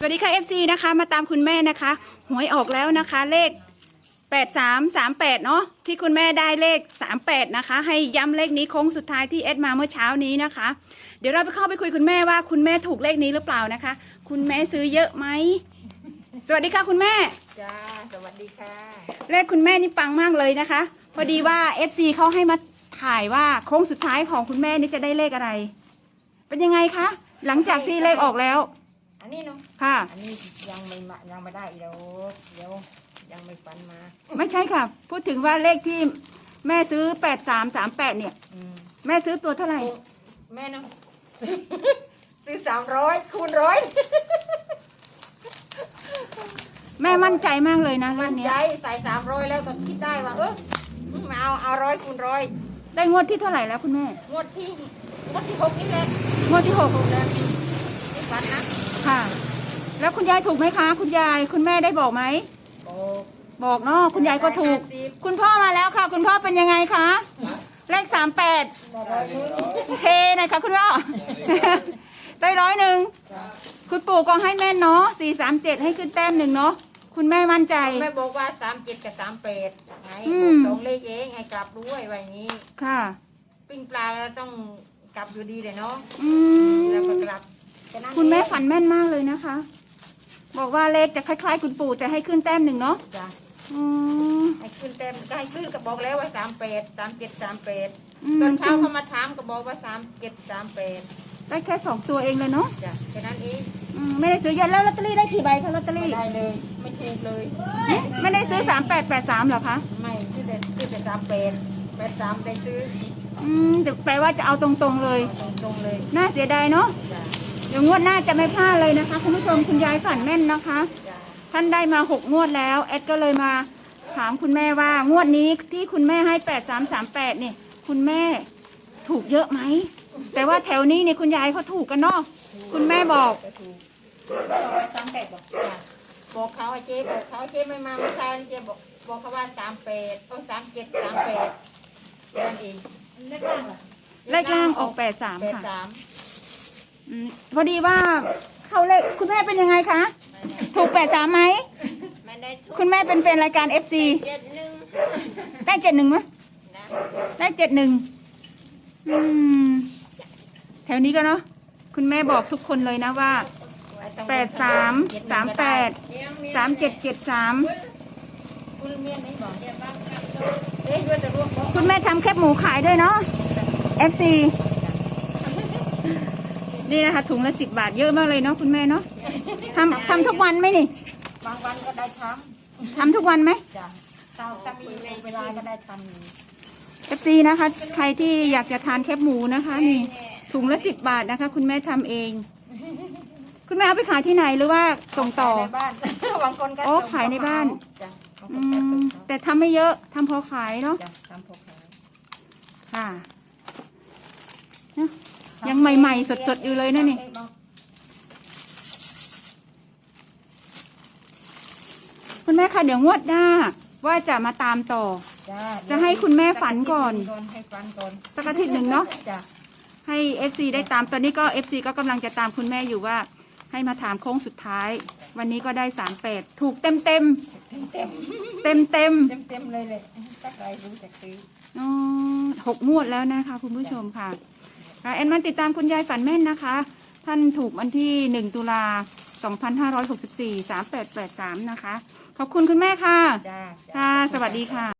สวัสดีค่ะ FC นะคะมาตามคุณแม่นะคะหวยออกแล้วนะคะเลข 8338 เนาะที่คุณแม่ได้เลข 38 นะคะ ให้ย้ำเลขนี้โค้งสุดท้ายที่เอดมาเมื่อเช้านี้นะคะ เดี๋ยวเราไปเข้าไปคุยคุณแม่ว่าคุณแม่ถูกเลขนี้หรือเปล่านะคะ คุณแม่ซื้อเยอะไหม สวัสดีค่ะคุณแม่ จ้า สวัสดีค่ะ เลขคุณแม่นี่ปังมากเลยนะคะ พอดีว่า FC เขาให้มาถ่ายว่าโค้งสุดท้ายของคุณแม่นี่จะได้เลขอะไร เป็นยังไงคะหลังจากที่เลขออกแล้วอั นนี้เนาะค่ะ อันนี้ยังไม่มายังไม่ได้เดี๋ยวเดี๋ยวยังไม่ฟันมา ไม่ใช่ค่ะ พูดถึงว่าเลขที่แม่ซื้อ8338เนี่ย อืมแม่ซื้อตัวเท่าไหร่โอ้แม่เนาะ ซื้อสามร้อยคูณร้อยแม่มั่นใจมากเลยนะเลมันขเนี้ใจยใส่สามร้อยแล้วก็คิดได้ว่าเออไม่เอาเอาร้อยคูณร้อยได้งวดที่เท่าไหร่แล้วคุณแม่งวดที่งวดที่หกนี่แหละงวดที่หกถูกแล้วไม่ฟันนะ ค่ะ แล้วคุณยายถูกไหมคะ คุณยายคุณแม่ได้บอกไหมโอ้บอกเนาะคุณยายก็ถูกห้าสิบคุณพ่อมาแล้วค่ะ คุณพ่อเป็นยังไงคะเลข38ได้ร้อยหนึงเทหน่อยค่ะคุณพ่อได้ร้อยหนึ่งคุณปู่ก็ให้แม่นเนาะสี่สามเจ็ดให้ขึ้นแต้มหนึ่งเนาะคุณแม่มั่นใจแม่บอกว่าสามเจ็ดกับสามแปดไงอืมสองเลขเองให้กลับด้วยว่าอย่างนี้ ค่ะ ปิ้งปลาแล้วต้องกลับอยู่ดีเลยเนาะอืมแล้วก็กลับ แนั้นคุณแม่เองฝันแม่นมากเลยนะคะ บอกว่าเลขจะคล้ายๆ คุณปู่แต่ให้ขึ้นแต้มหนึ่งเนาะจ้ะอืม ให้ขึ้นเต็มก็ให้ขึ้นก็บอกแล้วว่าสามแปดสามเจ็ดสามแปดอืม ตอนเช้าเขามาถามก็บอกว่าสามเจ็ดสามแปดได้แค่สองตัวเองเลยเนาะจ้ะแค่นั้นเองอืมไม่ได้ซื้อเยอะแล้วลอตเตอรี่ได้กี่ใบคะลอตเตอไม่รี่ได้เลย ไม่ถูกเลย เอ๊ะไม่ได้ซื้อสามแปดแปดสามเหรอคะไม่ซื้อแต่ซื้อแต่สามแปดแปดสามได้ซื้ออืมแต่แปลว่าจะเอาตรงๆเลย ตรงตรงๆเลยน่าเสียดายเนาะจ้ะ เดี๋ยวงวดหน้าจะไม่พลาดเลยนะคะคุณผู้ชมคุณยายฝันแม่นนะคะจ้ะท่านได้มาหกงวดแล้วแอดก็เลยมาถามคุณแม่ว่างวดนี้ที่คุณแม่ให้แปดสามสามแปดเนี่ยคุณแม่ถูกเยอะไหมแต่ว่าแถวนี้เนี่ยคุณยายเขาถูกกันเนาะคุณแม่บอกก็ถูกบอกว่าสามแปดบอกจ้ะบอกเขาไอ้เจ๊บอกเขาเจ๊ไม่มาเมื่อเช้านี่เจ๊บอกบอกเขาว่าสามแปดโอ้สามเจ็ดสามแปดแค่นั้นเองเลขล่างล่ะเลขล่างออกแปดสามแปดค่ะ สาม อืมพอดีว่าเขาเลขคุณแม่เป็นยังไงคะ ถูกแปดสามไหม ไม่ได้ทุกคุณแม่เป็นแฟนรายการ FC เจ็ดหนึ่งได้เจ็ดหนึ่งไหมนะได้เจ็ดหนึ่งอืมแถวนี้ก็เนาะคุณแม่บอกทุกคนเลยนะว่าแปดสามสามแปดสามเจ็ดเจ็ดสามคุณเมียไหนบอกเนี่ยบ้างเอ๊ะด้วยแต่รวมบอกคุณแม่ทำแคบหมูขายด้วยเนาะ FC นี่นะคะถุงละสิบบาทเยอะมากเลยเนาะคุณแม่เนาะทำทำทุกวันไหมนี่บางวันก็ได้ททำทุกวันไหมำจ้ะถ้าถ้ามีเวลาก็ได้ทำอยู่ FC นะคะ ใครที่อยากจะทานแคบหมูนะคะนี่ถุงละสิบบาทนะคะ คุณแม่ทำเอง คุณแม่เอาไปขายที่ไหนหรือว่าส่งต่อ ขายในบ้าน บางคนก็โอ้ส่งขายในบ้าน จ้ะบางอืคนก็มส่งแต่ทำไม่เยอะทำพอขายเนาะ จ้ะทำพอขายค่ะเนอะ ยังใหม่ๆสดๆอยู่เลยนะนี่คุณแม่คะเดี๋ยวงวดหน้า ว่าจะมาตามต่อ จ้ะจะให้คุณแม่ฝันก่อนให้ฝันก่อนสักอาทิตย์หนึ่งเนาะจ้ะให้ FC ได้ตามตอนนี้ก็ FC ก็กำลังจะตามคุณแม่อยู่ว่า ให้มาถามโค้งสุดท้าย วันนี้ก็ได้สามแปดถูกเต็มเต็มเต็มเต็มเต็มเต็มเต็มๆเลยเลยถ้าใครรู้จักซื้อๆอ๋อหกงวดแล้วนะคะคุณผู้ชมค่ะ ค่ะแอนมันติดตามคุณยายฝันแม่นนะคะ ท่านถูกวันที่หนึ่งตุลาสองพันห้าร้อยหกสิบสี่สามแปดแปดสามนะคะ ขอบคุณคุณแม่ค่ะ จ้า ค่ะ สวัสดีค่ะ